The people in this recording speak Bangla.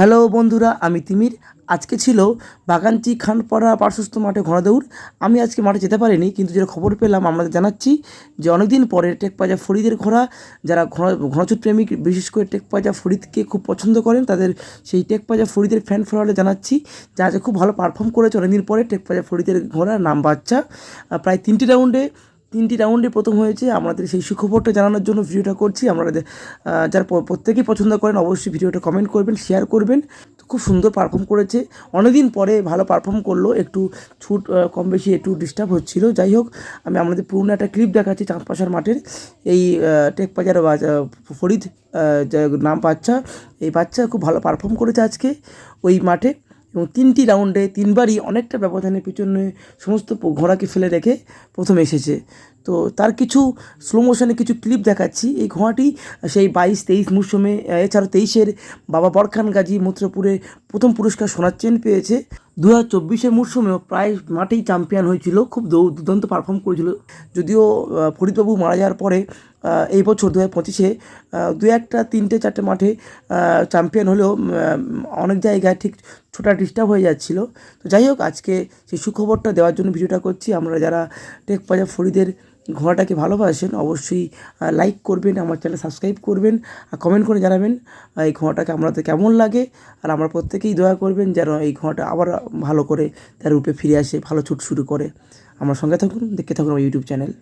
হ্যালো বন্ধুরা, আমি তিমির। আজকে ছিল বাগানচি খানপাড়া পার্শ্বস্থ মাঠে ঘোড়াদৌড়। আমি আজকে মাঠে যেতে পারিনি, কিন্তু যেটা খবর পেলাম আপনাদের জানাচ্ছি যে অনেকদিন পরে টেক টেকপাজা ফরিদের ঘোড়া, যারা ঘোড়া, ঘোড়াচুর প্রেমিক, বিশেষ করে টেক টেকপাজা ফরিদকে খুব পছন্দ করেন, তাদের সেই টেক টেকপাজা ফরিদের ফ্যান ফলোয়ারে জানাচ্ছি যে খুব ভালো পারফর্ম করেছে অনেকদিন পরে টেকপাজা ফরিদের ঘোড়া নাম বাচ্চা। প্রায় তিনটি রাউন্ডে তিনটি রাউন্ডে প্রথম হয়েছে। আমাদের সেই সুখবরটা জানানোর জন্য ভিডিওটা করছি। আপনাদের আহ, যারা প্রত্যেকেই পছন্দ করেন অবশ্যই ভিডিওটা কমেন্ট করবেন শেয়ার করবেন। তো খুব সুন্দর পারফর্ম করেছে। অনেকদিন পরে ভালো পারফর্ম করল। একটু ছুট কম বেশি একটু ডিস্টার্ব হচ্ছিল। যাই হোক আমি আমাদের পুরনো একটা ক্লিপ দেখাচ্ছি চাঁদপাশার মাঠের। এই টেক বাজার ফরিদ নাম বাচ্চা। এই বাচ্চা খুব ভালো পারফর্ম করেছে আজকে ওই মাঠে। এবং তিনটি রাউন্ডে তিনবারই অনেকটা ব্যবধানে পিছনে সমস্ত ঘোড়াকে ফেলে রেখে প্রথম এসেছে। তো তার কিছু স্লো মোশনে কিছু ক্লিপ দেখাচ্ছি। এই ঘোড়াটি সেই বাইশ, তেইশ মৌসুমে, এছাড়াও এছাড়া তেইশের বাবা বরখান গাজী মূত্রপুরে প্রথম পুরস্কার সোনার চেন পেয়েছে। দু হাজার চব্বিশের মরশুমেও প্রায় মাঠেই চ্যাম্পিয়ন হয়েছিল, খুব দুর্দান্ত পারফর্ম করেছিল। যদিও ফরিদবাবু মারা যাওয়ার পরে এই বছর দু হাজার পঁচিশে দু একটা তিনটে চারটে মাঠে চ্যাম্পিয়ন হলেও অনেক জায়গায় ঠিক ছোটা ডিস্টার্ব হয়ে যাচ্ছিল। তো যাই হোক, আজকে সেই সুখবরটা দেওয়ার জন্য ভিডিওটা করছি। আমরা যারা টেক পাজা ফরিদের ঘোড়াটাকে ভালোবাসেন, অবশ্যই লাইক করবেন, আমার চ্যানেল সাবস্ক্রাইব করবেন, আর কমেন্ট করে জানাবেন এই ঘোড়াটাকে আপনাদের কেমন লাগে, আর আমরা প্রত্যেকেই দয়া করবেন যেন এই ঘোড়াটা আবার ভালো করে তার রূপে ফিরে আসে, ভালো ছুট শুরু করে। আমার সঙ্গে থাকুন, দেখতে থাকুন আমার ইউটিউব চ্যানেল